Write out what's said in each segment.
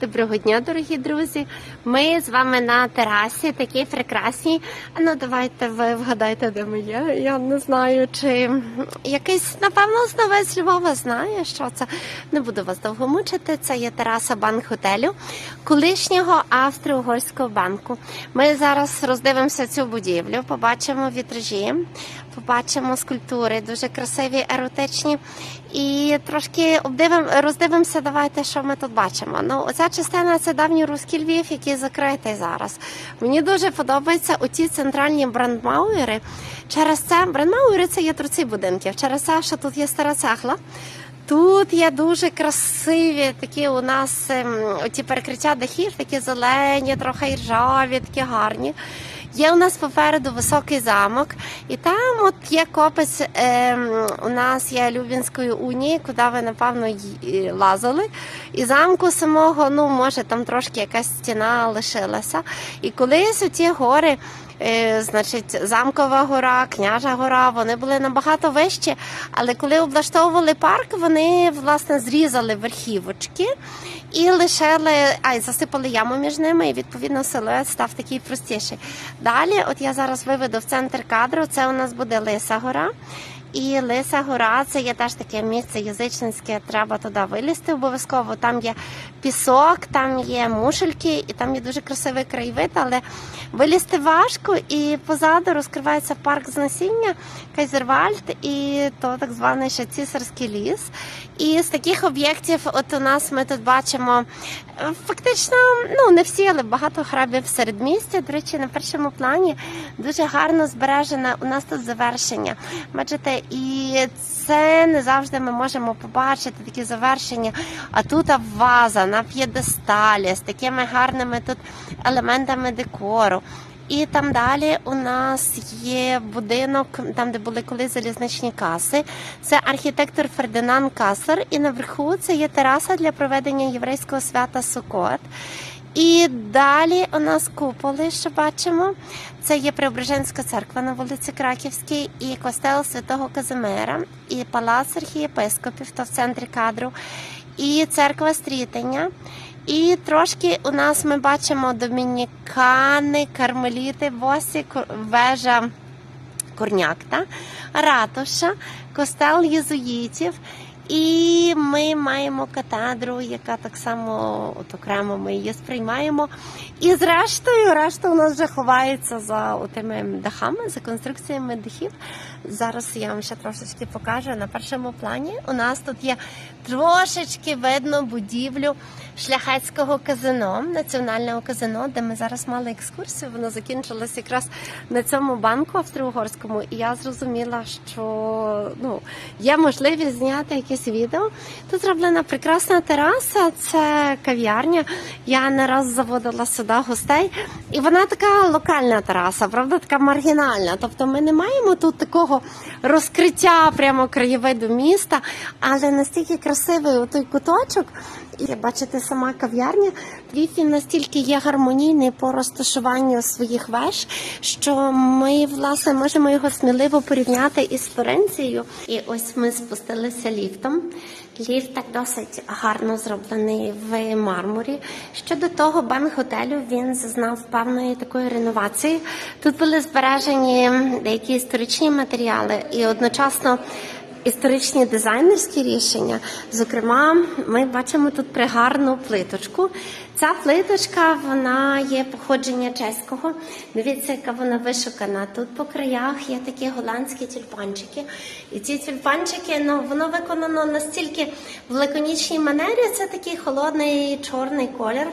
Доброго дня, дорогі друзі. Ми з вами на терасі, такій прекрасній. Ну давайте ви вгадайте, де ми є. Я не знаю, чи якийсь, напевно, знавець Львова знає, що це. Не буду вас довго мучити. Це є тераса банк-готелю, колишнього австро-угорського банку. Ми зараз роздивимося цю будівлю, побачимо вітражі, побачимо скульптури, дуже красиві, еротичні. І трошки обдивим, роздивимося, давайте, що ми тут бачимо. Ну, оця частина це давній руський Львів, який закритий зараз. Мені дуже подобаються оці центральні брандмауери. Через це брандмауери це є торці будинків. Через це, що тут є стара цегла. Тут є дуже красиві такі у нас ем, оці перекриття дахів, такі зелені, трохи ржаві, такі гарні. Є у нас попереду високий замок, і там от є копець. Е, у нас є Любінської унії, куди ви напевно лазили. І замку самого, ну може там трошки якась стіна лишилася. І колись у ті гори. Е, значить, замкова гора, княжа гора, вони були набагато вищі. Але коли облаштовували парк, вони власне зрізали верхівочки і лишили, а й засипали яму між ними, і відповідно силует став такий простіший. Далі, от я зараз виведу в центр кадру. Це у нас буде Лиса гора. І Лиса гора це є теж таке місце язичницьке. Треба туди вилізти обов'язково. Там є пісок, там є мушельки, і там є дуже красивий краєвид, але вилізти важко. І позаду розкривається парк з насіння, Кайзервальд, і то так званий ще цісарський ліс. І з таких об'єктів, от у нас ми тут бачимо е, фактично, ну не всі, але багато храбів середмістя. До речі, на першому плані дуже гарно збережене у нас тут завершення. Бачите, і це не завжди ми можемо побачити такі завершення. А тут ваза на п'єдесталі з такими гарними тут елементами декору. І там далі у нас є будинок, там де були колись залізничні каси. Це архітектор Фердинанд Касер. І наверху це є тераса для проведення єврейського свята Сукот. І далі у нас куполи, що бачимо. Це є Преображенська церква на вулиці Краківській, і костел Святого Казимира, і палац архієпископів, то в центрі кадру, і церква Стрітення. І трошки у нас ми бачимо домінікани, кармеліти, босі, вежа вежа Корнякта, ратуша, костел єзуїтів. І ми маємо катедру, яка так само от окремо ми її сприймаємо. І зрештою, решта у нас вже ховається за тими дахами, за конструкціями дахів. Зараз я вам ще трошечки покажу. На першому плані у нас тут є трошечки видно будівлю шляхетського казино, національного казино, де ми зараз мали екскурсію. Воно закінчилось якраз на цьому банку австро-угорському. І я зрозуміла, що ну є можливість зняти якесь відео. Тут зроблена прекрасна тераса, це кав'ярня. Я не раз заводила сюди гостей, і вона така локальна тераса, правда, така маргінальна. Тобто ми не маємо тут такого розкриття прямо краєвиду міста, але настільки красивий той куточок. І бачите, сама кав'ярня він настільки є гармонійний по розташуванню своїх веж, що ми власне можемо його сміливо порівняти із Флоренцією. І ось ми спустилися ліфтом. Ліфт так досить гарно зроблений в мармурі. Щодо того, банк готелю він зазнав певної такої реновації. Тут були збережені деякі історичні матеріали і одночасно історичні дизайнерські рішення. Зокрема, ми бачимо тут пригарну плиточку. Ця плиточка вона є походження чеського. Дивіться, яка вона вишукана. Тут по краях є такі голландські тюльпанчики. І ці тюльпанчики, ну воно виконано настільки в лаконічній манері. Це такий холодний чорний колір.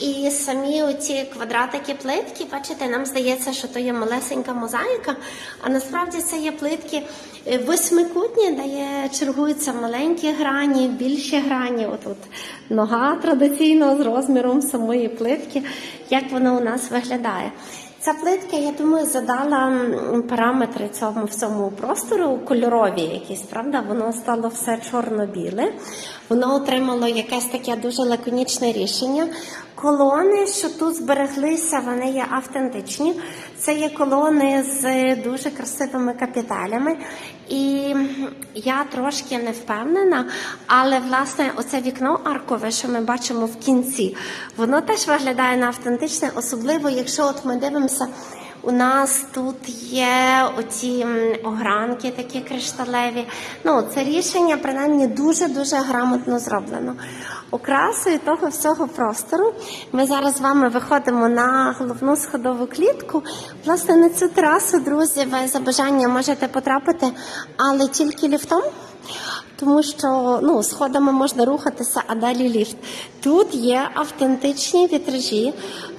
І самі оці квадратики плитки, бачите, нам здається, що то є малесенька мозаїка, а насправді це є плитки е, восьмикутні, де є, чергуються маленькі грані, більші грані. Отут нога традиційно з розміром самої плитки, як воно у нас виглядає. Ця плитка, я думаю, задала параметри цьому всьому простору кольорові якісь, правда? Воно стало все чорно-біле. Воно отримало якесь таке дуже лаконічне рішення. Колони, що тут збереглися, вони є автентичні. Це є колони з дуже красивими капіталями. І я трошки не впевнена, але власне оце вікно аркове, що ми бачимо в кінці, воно теж виглядає на автентичне, особливо якщо от ми дивимося. У нас тут є оці огранки такі кришталеві. Ну, це рішення принаймні дуже дуже грамотно зроблено. Окрасою того всього простору ми зараз з вами виходимо на головну сходову клітку. Власне, на цю терасу, друзі, ви за бажанням можете потрапити, але тільки ліфтом. Тому що ну, сходами можна рухатися, а далі ліфт. Тут є автентичні вітражі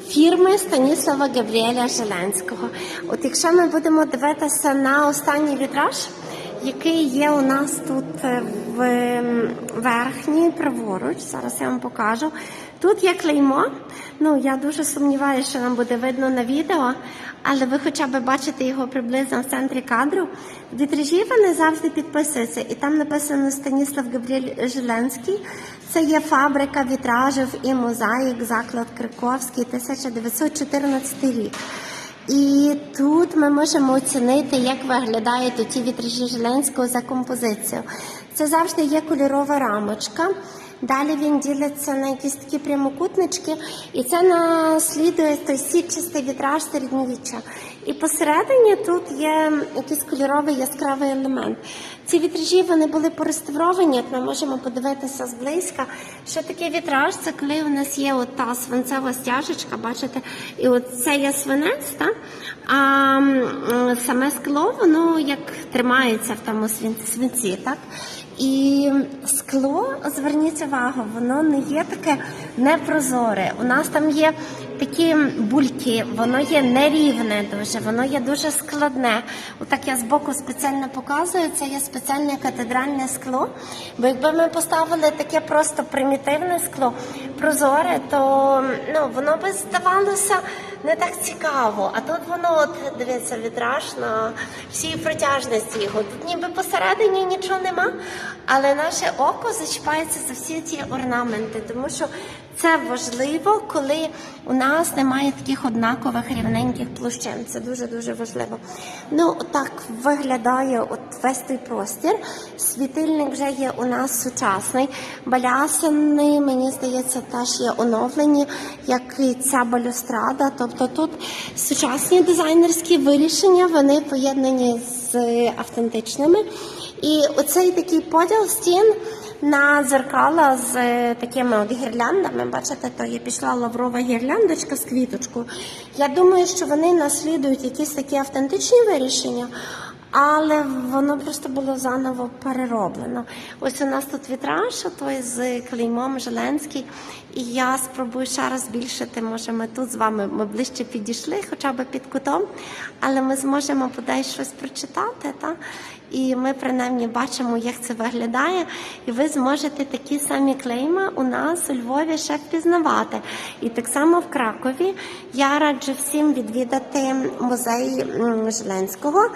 фірми Станіслава Габріеля Желенського. От якщо ми будемо дивитися на останній вітраж, який є у нас тут е, в верхній праворуч, зараз я вам покажу. Тут є клеймо. Ну я дуже сумніваюся, що нам буде видно на відео, але ви хоча б бачите його приблизно в центрі кадру. Вітражі вони завжди підписуються, і там написано Станіслав Габріель Желенський. Це є фабрика вітражів і мозаїк, заклад Криковський, 1914 рік. І тут ми можемо оцінити, як виглядають ті вітражі Желенського за композицію. Це завжди є кольорова рамочка. Далі він ділиться на якісь такі прямокутнички, і це наслідує той сітчастий вітраж середньовіччя. І посередині тут є якийсь кольоровий яскравий елемент. Ці вітражі вони були пореставровані, як ми можемо подивитися зблизька. Що таке вітраж? Це коли у нас є от та свинцева стяжечка, бачите, і от це є свинець, та? а саме скло, воно як тримається в тому свинці, так? І скло, зверніть увагу, воно не є таке непрозоре. У нас там є такі бульки, воно є нерівне дуже, воно є дуже складне. Отак я збоку спеціально показую, це є спеціальне катедральне скло. Бо якби ми поставили таке просто примітивне скло, прозоре, то ну, воно би здавалося не так цікаво. А тут воно, от дивіться, вітраж на всій протяжності його. Тут ніби посередині нічого нема, але наше око зачіпається за всі ці орнаменти, тому що це важливо, коли у нас немає таких однакових рівненьких площин. Це дуже дуже важливо. Ну так виглядає от весь той простір. Світильник вже є у нас сучасний. Балясини, мені здається, теж є оновлені, як і ця балюстрада. Тобто тут сучасні дизайнерські вирішення, вони поєднані з автентичними. І оцей такий поділ стін на дзеркала з е, такими от гірляндами. Бачите, то є пішла лаврова гірляндочка з квіточкою. Я думаю, що вони наслідують якісь такі автентичні вирішення. Але воно просто було заново перероблено. Ось у нас тут вітраж, той з клеймом Желенський. І я спробую ще раз збільшити. Може, ми тут з вами ми ближче підійшли, хоча б під кутом, але ми зможемо бодай щось прочитати. Та? І ми принаймні бачимо, як це виглядає. І ви зможете такі самі клейми у нас у Львові ще впізнавати. І так само в Кракові я раджу всім відвідати музей Желенського.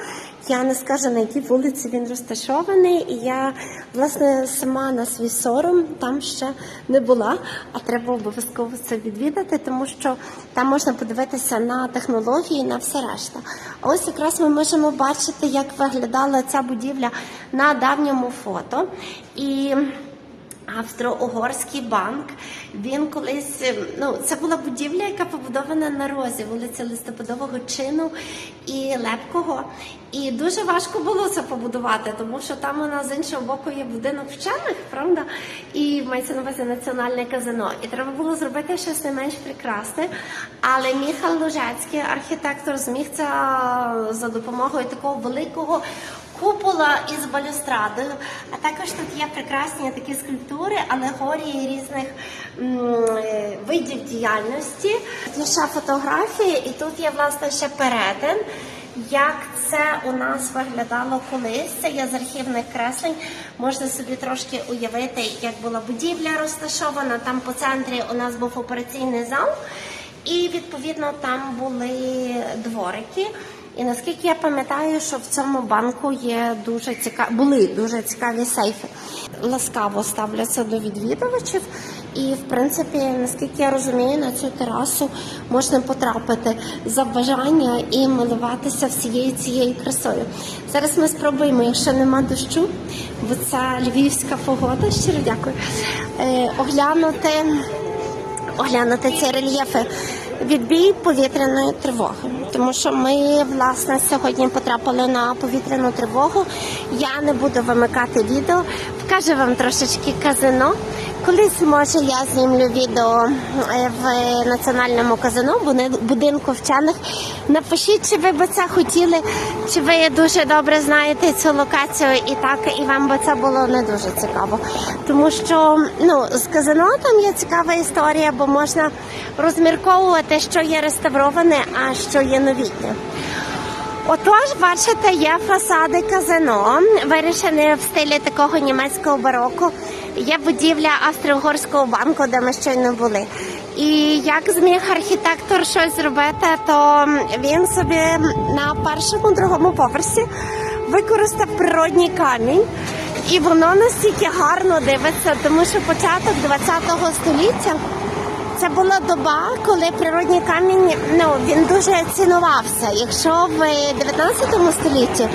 Я не скажу на якій вулиці він розташований, і я власне сама на свій сором там ще не була, а треба обов'язково це відвідати, тому що там можна подивитися на технології, на все решта. Ось якраз ми можемо бачити, як виглядала ця будівля на давньому фото. І Австро-Угорський банк. Він колись ну це була будівля, яка побудована на розі вулиці Листопадового чину і Лепкого. І дуже важко було це побудувати, тому що там у нас з іншого боку є будинок вчених, правда? І мається на увазі національне казино. І треба було зробити щось не менш прекрасне. Але Міхал Лужецький, архітектор, зміг це за допомогою такого великого купола із балюстрадою. А також тут є прекрасні такі скульптури, алегорії різних е, видів діяльності. Є ще фотографії, і тут є власне ще перетин. Як це у нас виглядало колись? Це є з архівних креслень. Можна собі трошки уявити, як була будівля розташована. Там по центрі у нас був операційний зал, і відповідно там були дворики. І наскільки я пам'ятаю, що в цьому банку є дуже цікаві, були дуже цікаві сейфи. Ласкаво ставляться до відвідувачів. І, в принципі, наскільки я розумію, на цю терасу можна потрапити за бажання і милуватися всією цією красою. Зараз ми спробуємо, якщо нема дощу, бо це львівська погода. Щиро дякую. Е, оглянути оглянути ці рельєфи відбій повітряної тривоги, тому що ми власне сьогодні потрапили на повітряну тривогу. Я не буду вимикати відео, покажу вам трошечки казино. Колись може я знімлю відео е, в національному казино, будинку вчених. Напишіть, чи ви би це хотіли, чи ви дуже добре знаєте цю локацію, і так і вам би це було не дуже цікаво. Тому що ну з казино там є цікава історія, бо можна розмірковувати, що є реставроване, а що є новітнє. Отож, бачите, є фасади казино, вирішені в стилі такого німецького бароко. Є будівля Австро-Угорського банку, де ми щойно були. І як зміг архітектор щось зробити, то він собі на першому другому поверсі використав природній камінь. І воно настільки гарно дивиться, тому що початок 20 століття це була доба, коли природній камінь ну він дуже цінувався. Якщо в 19 столітті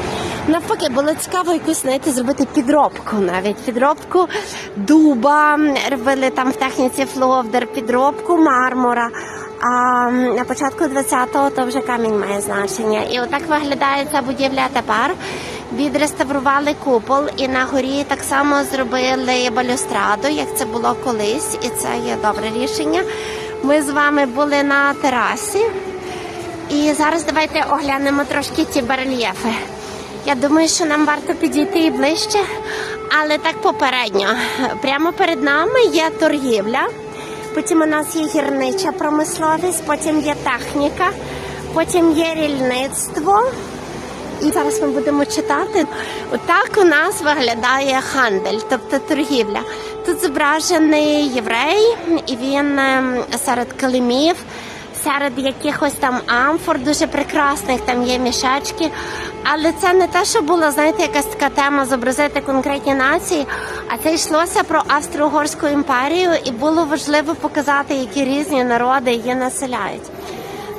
навпаки було цікаво якусь знаєте, зробити підробку, навіть підробку дуба, робили там в техніці фловдер, підробку мармура. А на початку 20-го то вже камінь має значення. І отак виглядає ця будівля тепер. Відреставрували купол і на горі так само зробили балюстраду, як це було колись, і це є добре рішення. Ми з вами були на терасі, і зараз давайте оглянемо трошки ті барельєфи. Я думаю, що нам варто підійти і ближче, але так попередньо. Прямо перед нами є торгівля. Потім у нас є гірнича промисловість, потім є техніка, потім є рільництво. І зараз ми будемо читати. Отак у нас виглядає хандель, тобто торгівля. Тут зображений єврей, і він ем, серед килимів, серед якихось там амфор дуже прекрасних, там є мішечки. Але це не те, що була, знаєте, якась така тема зобразити конкретні нації, а це йшлося про Австро-Угорську імперію, і було важливо показати, які різні народи її населяють.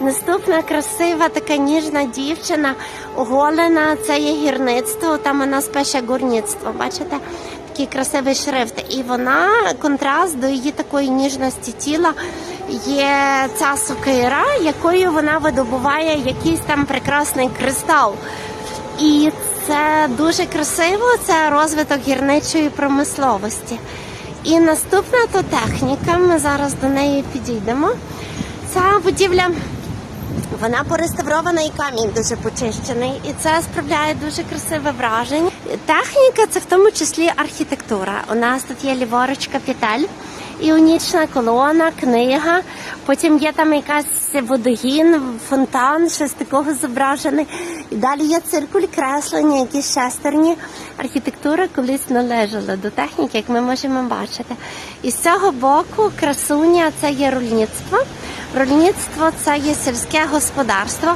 Наступна красива така ніжна дівчина, оголена, це є гірництво. Там у нас пише гурництво. Бачите? Такий красивий шрифт. І вона контраст до її такої ніжності тіла є ця сокира, якою вона видобуває якийсь там прекрасний кристал. І це дуже красиво, це розвиток гірничої промисловості. І наступна то техніка. Ми зараз до неї підійдемо. Ця будівля вона пореставрована і камінь дуже почищений, і це справляє дуже красиве враження. Техніка це в тому числі архітектура. У нас тут є ліворуч капітель, іонічна колона, книга. Потім є там якась водогін, фонтан, щось такого зображений. І далі є циркуль, креслення, якісь шестерні. Архітектура колись належала до техніки, як ми можемо бачити. І з цього боку красуня це є рульництво. Рольництво це є сільське господарство.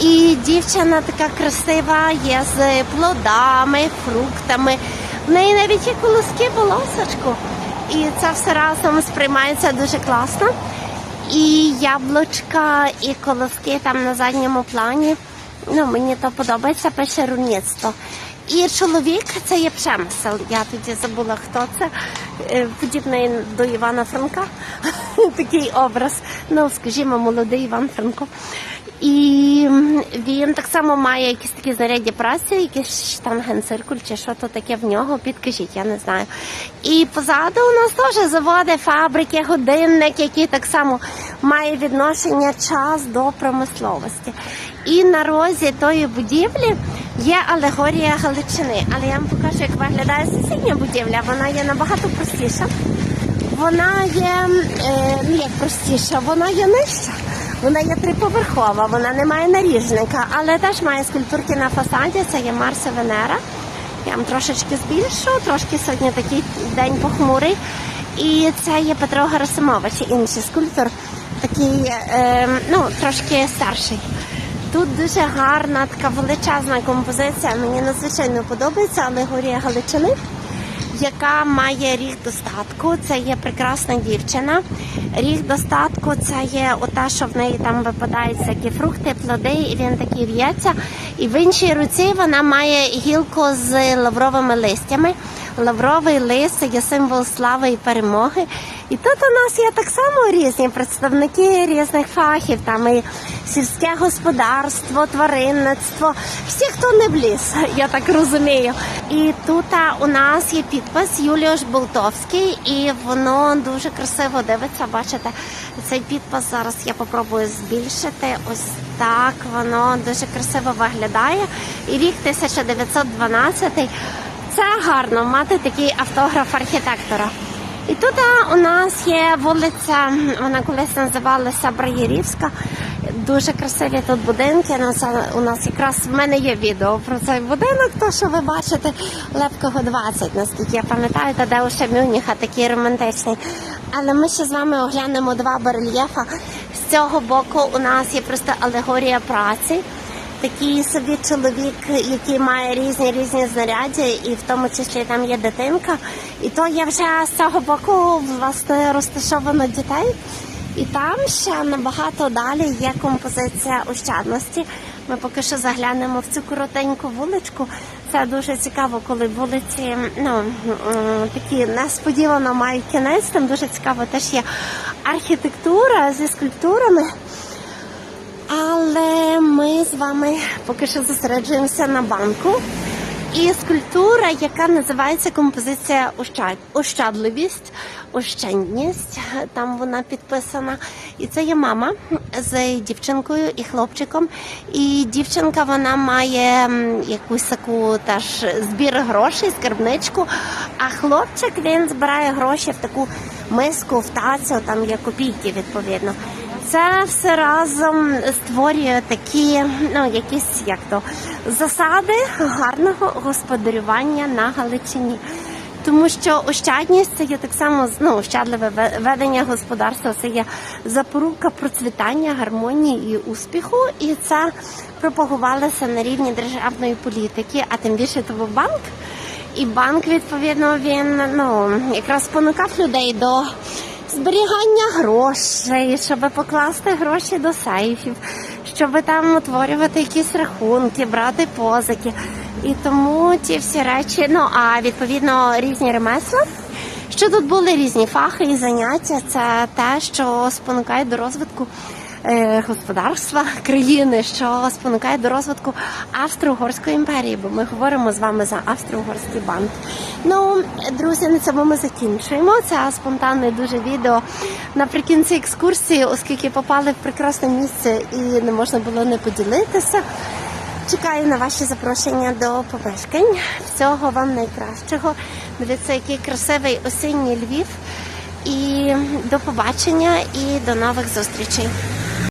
І дівчина така красива є з плодами, фруктами. В неї навіть є колоски волосочку. І це все разом сприймається дуже класно. І яблучка, і колоски там на задньому плані. Ну, мені то подобається пише рульництво. І чоловік це є Пшемисел. Я тоді забула, хто це. Е, Подібний до Івана Франка. Такий образ. Ну, скажімо, молодий Іван Франко. І він так само має якісь такі знаряддя праці, якийсь штангенциркуль чи що то таке в нього, підкажіть, я не знаю. І позаду у нас теж заводи, фабрики, годинник, який так само має відношення час до промисловості. І на розі тої будівлі є алегорія Галичини. Але я вам покажу, як виглядає сусідня будівля. Вона є набагато простіша. Вона є е, ну як простіша, вона є нижча. Вона є триповерхова, вона не має наріжника, але теж має скульптурки на фасаді. Це є Марс і Венера. Я вам трошечки збільшу, трошки сьогодні такий день похмурий. І це є Петро Герасимович, інший скульптор, такий, е, ну, трошки старший. Тут дуже гарна така величезна композиція. Мені надзвичайно подобається алегорія Галичини, яка має ріг достатку. Це є прекрасна дівчина. Ріг достатку це є ота, що в неї там випадають всякі фрукти, плоди, і він такий в'ється. І в іншій руці вона має гілку з лавровими листями. Лавровий лист є символ слави і перемоги. І тут у нас є так само різні представники різних фахів, там і сільське господарство, тваринництво, всі, хто не в ліс, я так розумію. І тут у нас є підпис Юліош Болтовський, і воно дуже красиво дивиться. Бачите, цей підпис зараз я попробую збільшити. Ось так воно дуже красиво виглядає. І рік 1912 це гарно мати такий автограф архітектора. І тут у нас є вулиця, вона колись називалася Браєрівська. Дуже красиві тут будинки. У нас якраз в мене є відео про цей будинок, то що ви бачите, Лепкого 20, наскільки я пам'ятаю, та де ще Мюніха такий романтичний. Але ми ще з вами оглянемо два барельєфа. З цього боку у нас є просто алегорія праці такий собі чоловік, який має різні різні знаряддя, і в тому числі там є дитинка. І то є вже з цього боку власне розташовано дітей. І там ще набагато далі є композиція ощадності. Ми поки що заглянемо в цю коротеньку вуличку. Це дуже цікаво, коли вулиці ну такі несподівано мають кінець. Там дуже цікаво теж є архітектура зі скульптурами. Але ми з вами поки що зосереджуємося на банку. І скульптура, яка називається композиція ощадливість, ощадність. Там вона підписана. І це є мама з дівчинкою і хлопчиком. І дівчинка вона має якусь таку теж збір грошей, скарбничку. А хлопчик він збирає гроші в таку миску, в тацю, там є копійки відповідно. Це все разом створює такі, ну якісь як то засади гарного господарювання на Галичині. Тому що ощадність це є так само ну, ощадливе ведення господарства, це є запорука процвітання, гармонії і успіху, і це пропагувалося на рівні державної політики, а тим більше то був банк. І банк, відповідно, він ну якраз спонукав людей до зберігання грошей, щоб покласти гроші до сейфів, щоб там утворювати якісь рахунки, брати позики. І тому ті всі речі, ну а відповідно різні ремесла. Що тут були різні фахи і заняття, це те, що спонукає до розвитку господарства країни, що спонукає до розвитку Австро-Угорської імперії, бо ми говоримо з вами за Австро-Угорський банк. Ну, друзі, на цьому ми закінчуємо. Це спонтанне дуже відео наприкінці екскурсії, оскільки попали в прекрасне місце і не можна було не поділитися. Чекаю на ваші запрошення до помешкань. Всього вам найкращого. Дивіться, який красивий осінній Львів. І до побачення і до нових зустрічей.